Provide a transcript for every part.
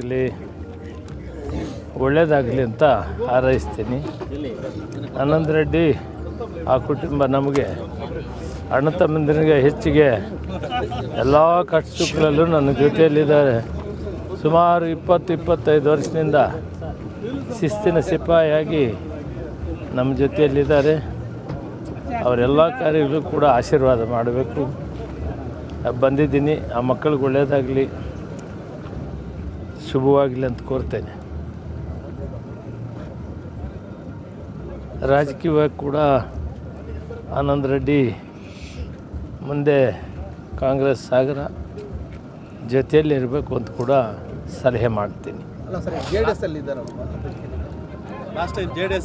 ಆಗಲಿ, ಒಳ್ಳೇದಾಗಲಿ ಅಂತ ಹಾರೈಸ್ತೀನಿ. ಅನಂತ ರೆಡ್ಡಿ, ಆ ಕುಟುಂಬ ನಮಗೆ ಅಣ್ಣ ತಮ್ಮಂದಿರಿಗೆ ಹೆಚ್ಚಿಗೆ ಎಲ್ಲ ಕಷ್ಟ ಸುಖಗಳಲ್ಲೂ ನನ್ನ ಜೊತೆಯಲ್ಲಿದ್ದಾರೆ. ಸುಮಾರು ಇಪ್ಪತ್ತು ಇಪ್ಪತ್ತೈದು ವರ್ಷದಿಂದ ಶಿಸ್ತಿನ ಸಿಪಾಯಿಯಾಗಿ ನಮ್ಮ ಜೊತೆಯಲ್ಲಿದ್ದಾರೆ. ಅವರೆಲ್ಲ ಕಾರ್ಯಗಳು ಕೂಡ ಆಶೀರ್ವಾದ ಮಾಡಬೇಕು. ಬಂದಿದ್ದೀನಿ. ಆ ಮಕ್ಕಳಿಗೆ ಒಳ್ಳೆಯದಾಗಲಿ ಶುಭವಾಗಲಿ ಅಂತ ಕೋರ್ತೇನೆ. ರಾಜಕೀಯವಾಗಿ ಕೂಡ ಆನಂದ್ ರೆಡ್ಡಿ ಮುಂದೆ ಕಾಂಗ್ರೆಸ್ ಸಾಗರ ಜೊತೆಯಲ್ಲಿ ಇರಬೇಕು ಅಂತ ಕೂಡ ಸಲಹೆ ಮಾಡ್ತೀನಿ. ಅಲ್ಲ ಸರ್ ಜೆ ಡಿ ಎಸ್ ಅಲ್ಲಿ ಇದ್ದಾರೆ last time J D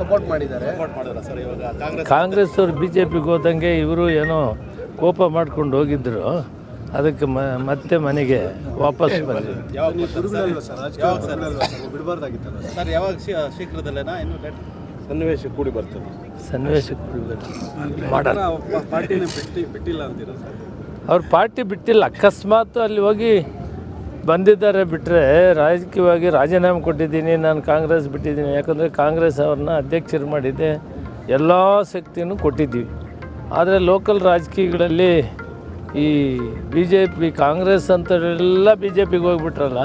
support ಮಾಡಿದ್ದಾರೆ. ಸಪೋರ್ಟ್ ಮಾಡಿದ್ರ ಸರ್ ಇವಾಗ ಕಾಂಗ್ರೆಸ್ ಅವರು ಅವ್ರು ಬಿ ಜೆ ಪಿಗೆ ಹೋದಂಗೆ ಇವರು ಏನೋ ಕೋಪ ಮಾಡ್ಕೊಂಡು ಹೋಗಿದ್ದರು ಅದಕ್ಕೆ ಮ ಮತ್ತೆ ಮನೆಗೆ ವಾಪಸ್ ಬಂದ್ವಿ. ಸರ್? ಯಾವಾಗ ಸರ್? ಬಿಡಬಾರ್ದಾಗಿತ್ತಲ್ಲ ಸರ್? ಯಾವಾಗ ಶೀಘ್ರದಲ್ಲೇನಾ? ಇನ್ನು ಲೇಟ್. ಸನ್ನಿವೇಶ ಕೂಡಿ ಬರ್ತದೆ. ಪಾರ್ಟಿನ ಬಿಟ್ಟಿ ಬಿಟ್ಟಿಲ್ಲ ಅಂತೀರ ಸರ್? ಅವ್ರ ಪಾರ್ಟಿ ಬಿಟ್ಟಿಲ್ಲ. ಅಕಸ್ಮಾತ್ ಅಲ್ಲಿ ಹೋಗಿ ಬಂದಿದ್ದಾರೆ ಬಿಟ್ಟರೆ ರಾಜಕೀಯವಾಗಿ ರಾಜೀನಾಮೆ ಕೊಟ್ಟಿದ್ದೀನಿ ನಾನು ಕಾಂಗ್ರೆಸ್ ಬಿಟ್ಟಿದ್ದೀನಿ. ಯಾಕಂದರೆ ಕಾಂಗ್ರೆಸ್ ಅವ್ರನ್ನ ಅಧ್ಯಕ್ಷರು ಮಾಡಿದ್ದೆ. ಎಲ್ಲ ಶಕ್ತಿನೂ ಕೊಟ್ಟಿದ್ದೀವಿ. ಆದರೆ ಲೋಕಲ್ ರಾಜಕೀಯಗಳಲ್ಲಿ ಈ ಬಿ ಜೆ ಪಿ ಕಾಂಗ್ರೆಸ್ ಅಂತವರೆಲ್ಲ ಬಿ ಜೆ ಪಿಗೆ ಹೋಗ್ಬಿಟ್ರಲ್ಲ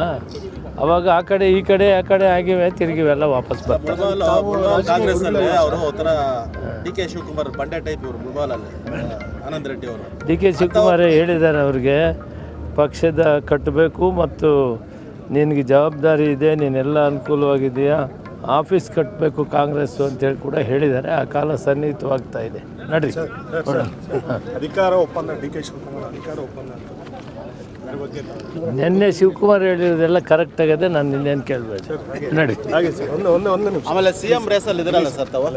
ಅವಾಗ ಆ ಕಡೆ ಈ ಕಡೆ ಆ ಕಡೆ ಆಗಿವೆ ತಿರುಗಿವೆಲ್ಲ ವಾಪಸ್ ಬರ್ತಾರೆ ಡಿ ಕೆ ಶಿವಕುಮಾರ್ ಬಂಡೆ ಟೈಪ್ ಇವರು ಮುಳ್ಬಾಲ್ ಅಲ್ಲಿ ಆನಂದ್ ರೆಡ್ಡಿ ಅವರು. ಡಿ ಕೆ ಶಿವಕುಮಾರ್ ಹೇಳಿದ್ದಾರೆ ಅವ್ರಿಗೆ ಪಕ್ಷದ ಕಟ್ಟಬೇಕು ಮತ್ತು ನಿನಗೆ ಜವಾಬ್ದಾರಿ ಇದೆ ನೀನೆಲ್ಲ ಅನುಕೂಲವಾಗಿದೆಯಾ ಆಫೀಸ್ ಕಟ್ಟಬೇಕು ಕಾಂಗ್ರೆಸ್ಸು ಅಂತೇಳಿ ಕೂಡ ಹೇಳಿದ್ದಾರೆ. ಆ ಕಾಲ ಸನ್ನಿಹಿತವಾಗ್ತಾ ಇದೆ. ನಡ್ರಿ. ಅಧಿಕಾರ ಒಪ್ಪಂದ ಡಿ ಕೆ ಶಿವಕುಮಾರ್ ಅಧಿಕಾರ ಒಪ್ಪಂದ ನಿನ್ನೆ ಶಿವಕುಮಾರ್ ಹೇಳಿರೋದೆಲ್ಲ ಕರೆಕ್ಟ್ ಆಗಿದೆ ನಾನು ನಿನ್ನೇನು ಕೇಳಬೇಕು ನಡಿ ಹಾಗೆ. ಸರ್ ಒಂದು ಒಂದು ಒಂದು ನಿಮಿಷ. ಆಮೇಲೆ ಸಿ ಎಂ ರೇಸ್ ಅಲ್ಲಿ ಇದ್ರಲ್ಲ ಸರ್ ತಾವು?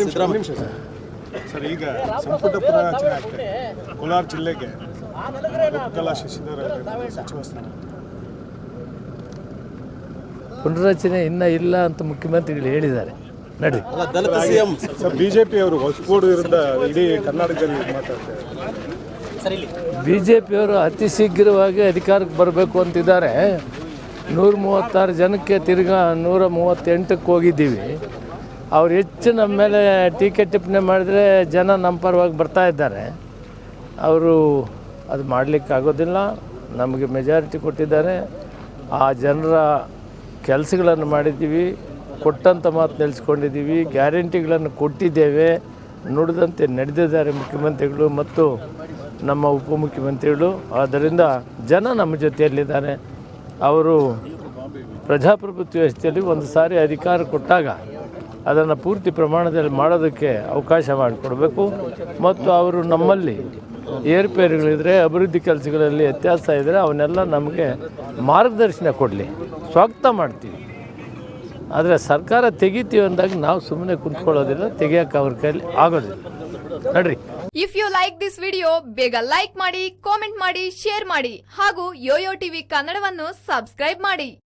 ನಿಮಿಷ ಒಂದು ನಿಮಿಷ ಸರ್. ಸರ್ ಈಗ ಸಂಪುಟ ಪುನರಚನೆ ಆಗ್ತದೆ ಕೋಲಾರ ಜಿಲ್ಲೆಗೆ ಕಲಾ ಶಶಿಧರ್ ಸಚಿವ ಸ್ಥಾನ. ಪುನರಚನೆ ಇನ್ನೂ ಇಲ್ಲ ಅಂತ ಮುಖ್ಯಮಂತ್ರಿಗಳು ಹೇಳಿದ್ದಾರೆ. ನಡಿ ಬಿಜೆಪಿ ಅವರು ಹೊಸಕೋಡು ವಿರುದ್ಧ ಇಡೀ ಕರ್ನಾಟಕದಲ್ಲಿ ಮಾತಾಡ್ತಾರೆ. ಬಿ ಜೆ ಪಿಯವರು ಅತಿ ಶೀಘ್ರವಾಗಿ ಅಧಿಕಾರಕ್ಕೆ ಬರಬೇಕು ಅಂತಿದ್ದಾರೆ. ನೂರ ಮೂವತ್ತಾರು ಜನಕ್ಕೆ ತಿರ್ಗಾ ನೂರ ಮೂವತ್ತೆಂಟಕ್ಕೆ ಹೋಗಿದ್ದೀವಿ. ಅವ್ರು ಹೆಚ್ಚು ನಮ್ಮ ಮೇಲೆ ಟೀಕೆ ಟಿಪ್ಪಣಿ ಮಾಡಿದರೆ ಜನ ನಮ್ಮ ಪರವಾಗಿ ಬರ್ತಾ ಇದ್ದಾರೆ. ಅವರು ಅದು ಮಾಡಲಿಕ್ಕಾಗೋದಿಲ್ಲ. ನಮಗೆ ಮೆಜಾರಿಟಿ ಕೊಟ್ಟಿದ್ದಾರೆ. ಆ ಜನರ ಕೆಲಸಗಳನ್ನು ಮಾಡಿದ್ದೀವಿ ಕೊಟ್ಟಂಥ ಮಾತು ನೆಲೆಸ್ಕೊಂಡಿದ್ದೀವಿ, ಗ್ಯಾರಂಟಿಗಳನ್ನು ಕೊಟ್ಟಿದ್ದೇವೆ. ನುಡಿದಂತೆ ನಡೆದಿದ್ದಾರೆ ಮುಖ್ಯಮಂತ್ರಿಗಳು ಮತ್ತು ನಮ್ಮ ಉಪಮುಖ್ಯಮಂತ್ರಿಗಳು. ಆದ್ದರಿಂದ ಜನ ನಮ್ಮ ಜೊತೆಯಲ್ಲಿದ್ದಾರೆ. ಅವರು ಪ್ರಜಾಪ್ರಭುತ್ವ ವ್ಯವಸ್ಥೆಯಲ್ಲಿ ಒಂದು ಸಾರಿ ಅಧಿಕಾರ ಕೊಟ್ಟಾಗ ಅದನ್ನು ಪೂರ್ತಿ ಪ್ರಮಾಣದಲ್ಲಿ ಮಾಡೋದಕ್ಕೆ ಅವಕಾಶ ಮಾಡಿಕೊಡ್ಬೇಕು. ಮತ್ತು ಅವರು ನಮ್ಮಲ್ಲಿ ಏರುಪೇರುಗಳಿದ್ರೆ, ಅಭಿವೃದ್ಧಿ ಕೆಲಸಗಳಲ್ಲಿ ವ್ಯತ್ಯಾಸ ಇದ್ದರೆ ಅವನ್ನೆಲ್ಲ ನಮಗೆ ಮಾರ್ಗದರ್ಶನ ಕೊಡಲಿ. ಸ್ವಾಗತ ಮಾಡ್ತೀವಿ. ಆದರೆ ಸರ್ಕಾರ ತೆಗಿತೀವಿ ಅಂದಾಗ ನಾವು ಸುಮ್ಮನೆ ಕುಂತ್ಕೊಳ್ಳೋದಿಲ್ಲ ತೆಗಿಯೋಕೆ ಅವ್ರ ಕೈಲಿ ಆಗೋದಿಲ್ಲ. ನಡ್ರಿ. If you like this video ಬೇಗ ಲೈಕ್ ಮಾಡಿ ಕಾಮೆಂಟ್ ಮಾಡಿ ಶೇರ್ ಮಾಡಿ ಹಾಗೂ ಯೋಯೋ ಟಿವಿ ಕನ್ನಡವನ್ನು ಸಬ್ಸ್ಕ್ರೈಬ್ ಮಾಡಿ.